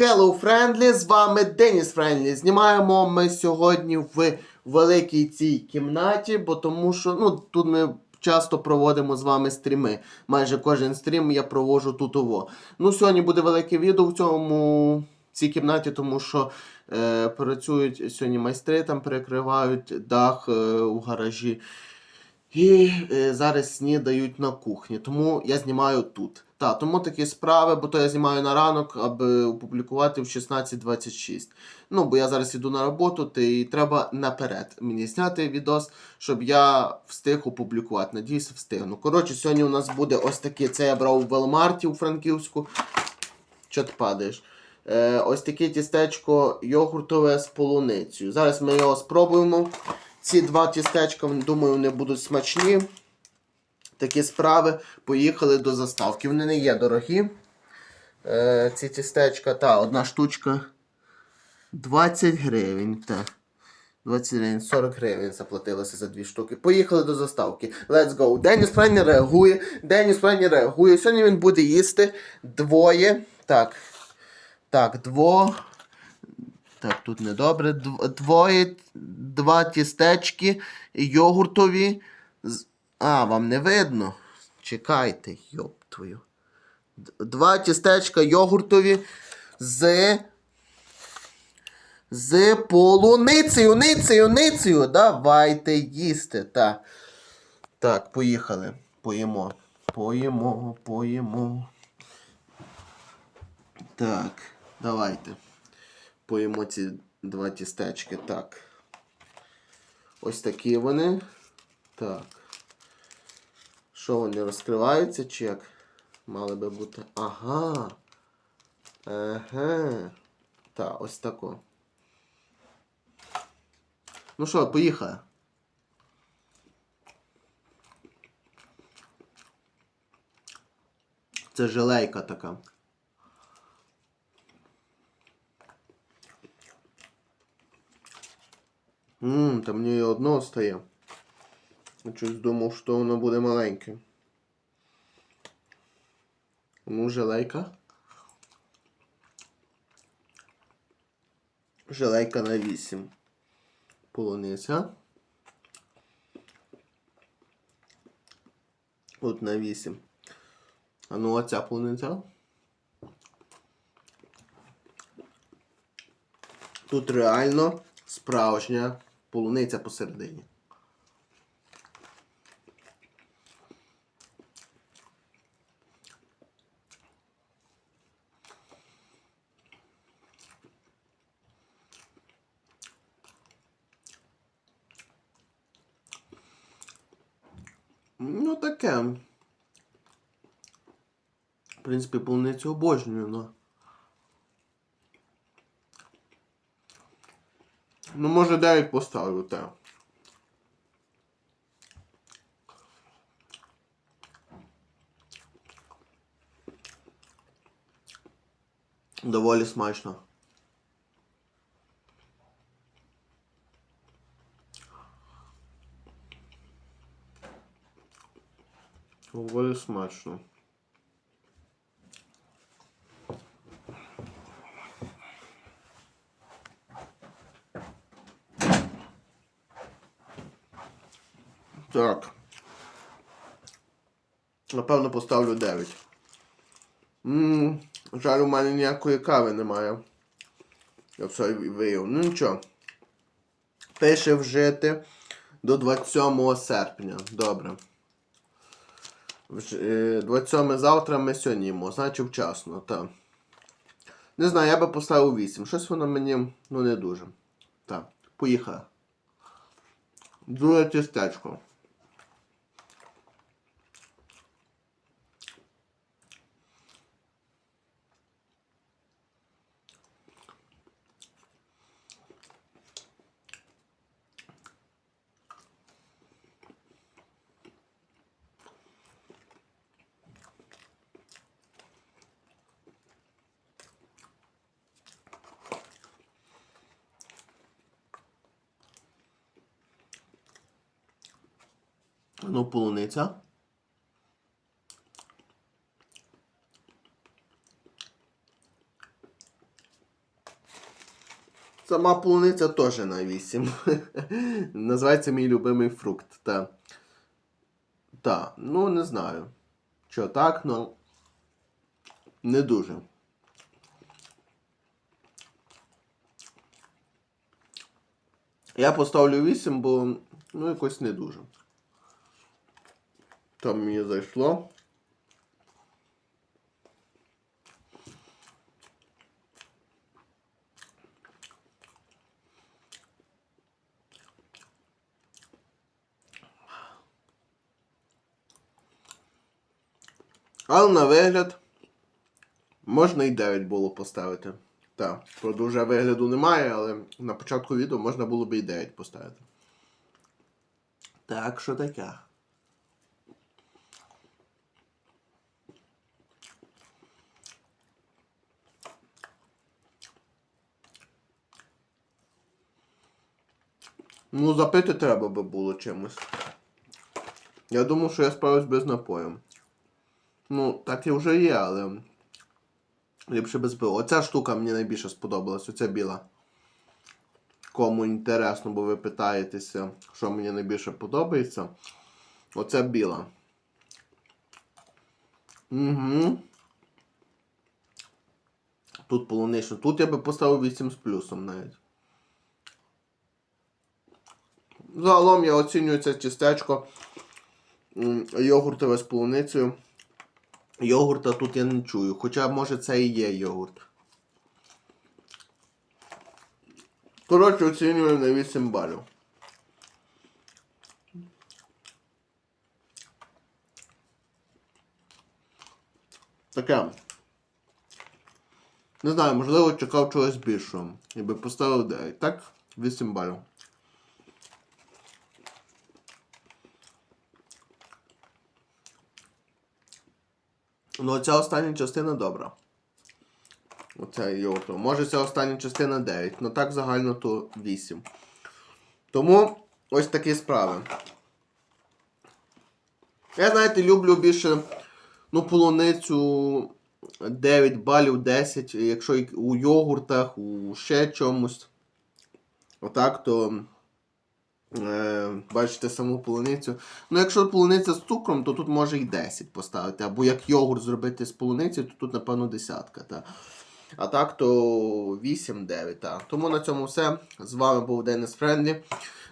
Hello Friendly, з вами Деніс Френдлі. Знімаємо ми сьогодні в великій цій кімнаті, бо тому що ну, тут ми часто проводимо з вами стріми. Майже кожен стрім я проводжу тут ово. Ну, сьогодні буде велике відео в цьому в цій кімнаті, тому що е, працюють сьогодні майстри, там перекривають дах е, у гаражі. І е, зараз снідають на кухні, тому я знімаю тут. Та, тому такі справи, бо то я знімаю на ранок, аби опублікувати в 16.26. Ну, бо я зараз іду на роботу, і треба наперед мені зняти відос, щоб я встиг опублікувати. Надіюсь, встигну. Коротше, сьогодні у нас буде ось таке. Це я брав у Велмарті у Франківську. Чого ти падаєш? Е, ось таке тістечко йогуртове з полуницею. Зараз ми його спробуємо. Ці два тістечка, думаю, вони будуть смачні. Такі справи. Поїхали до заставки. Вони не є дорогі. Е, ці тістечка, та, одна штучка 20 гривень. Та. 20 гривень, 40 гривень заплатилося за дві штуки. Поїхали до заставки. Let's go. Деніс Френі реагує. Деніс Френі реагує. Сьогодні він буде їсти двоє. Так. Так, дво. Так, тут недобре. Дв- Двоє, два тістечки йогуртові. А, вам не видно? Чекайте, йоп твою. Два тістечка йогуртові з. З полуницею, ницею, ницею. Давайте їсти. Так. Так, поїхали. Поїмо. Поїмо, поїмо. Так, давайте. Поїмо ці два тістечки. Так. Ось такі вони. Так. Що вони розкриваються чи як? Мали би бути. Ага. Ага. Так, ось тако. Ну що, поїхали. Це желейка така. Ммм, та мені одно стає. Я щось думав, що воно буде маленьке. Ну, желейка. Желейка на 8. Полуниця. От на 8. А ну оця полуниця. Тут реально справжня полуниця посередині. Ну таке. В принципі, полуницю обожнюю, но. Ну, може 9 поставлю, те. Доволі смачно. Доволі смачно. Так. Напевно, поставлю 9. Ммм, жаль, у мене ніякої кави немає. Я все виїв. Ну нічого. Пише вжити до 27 серпня. Добре. Вж- е, 27 завтра ми сьогодні їмо, значить вчасно, так. Не знаю, я би поставив 8. Щось воно мені ну не дуже. Так, поїхали. Друге тістечко. Ну, полуниця. Сама полуниця теж на 8. Називається мій любимий фрукт. Та. Та, ну не знаю. Що так, ну. Не дуже. Я поставлю 8, бо ну якось не дуже. Там мені зайшло. Але на вигляд можна і 9 було поставити. Так, вже вигляду немає, але на початку відео можна було б і 9 поставити. Так, що таке? Ну, запити треба би було чимось. Я думав, що я справлюсь без напою. Ну, так і вже є, але. Ліпше без пива. Оця штука мені найбільше сподобалась, оця біла. Кому інтересно, бо ви питаєтеся, що мені найбільше подобається. Оця біла. Угу. Тут полунично. Тут я би поставив 8 з плюсом навіть. Загалом я оцінюю це тістечко йогуртове з полуницею. Йогурта тут я не чую, хоча може це і є йогурт. Коротше, оцінюю на 8 балів. Таке. Не знаю, можливо, чекав чогось більшого. І би поставив 9. Так, 8 балів. Ну, оця остання частина добра. Оце йогурту. Може ця остання частина 9. Ну так загально то 8. Тому ось такі справи. Я, знаєте, люблю більше ну, полуницю 9 балів 10. Якщо у йогуртах, у ще чомусь. Отак, то. Е, бачите саму полуницю. Ну, якщо полуниця з цукром, то тут може і 10 поставити. Або як йогурт зробити з полуниці, то тут, напевно, десятка. Та. А так, то 8-9. Та. Тому на цьому все. З вами був Денис Френдлі.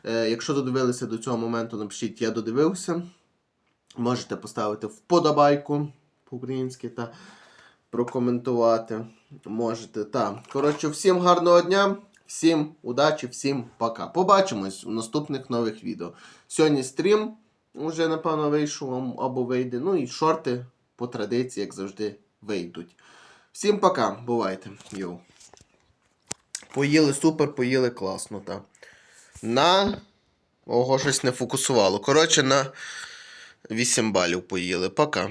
Е, якщо додивилися до цього моменту, напишіть, я додивився. Можете поставити вподобайку по-українськи та прокоментувати. Можете. Та. Коротше, всім гарного дня. Всім удачі, всім пока. Побачимось у наступних нових відео. Сьогодні стрім вже, напевно, вийшов або вийде. Ну і шорти по традиції, як завжди, вийдуть. Всім пока, бувайте. Йоу. Поїли супер, поїли класно, так. На. Ого, щось не фокусувало. Коротше, на 8 балів поїли. Пока.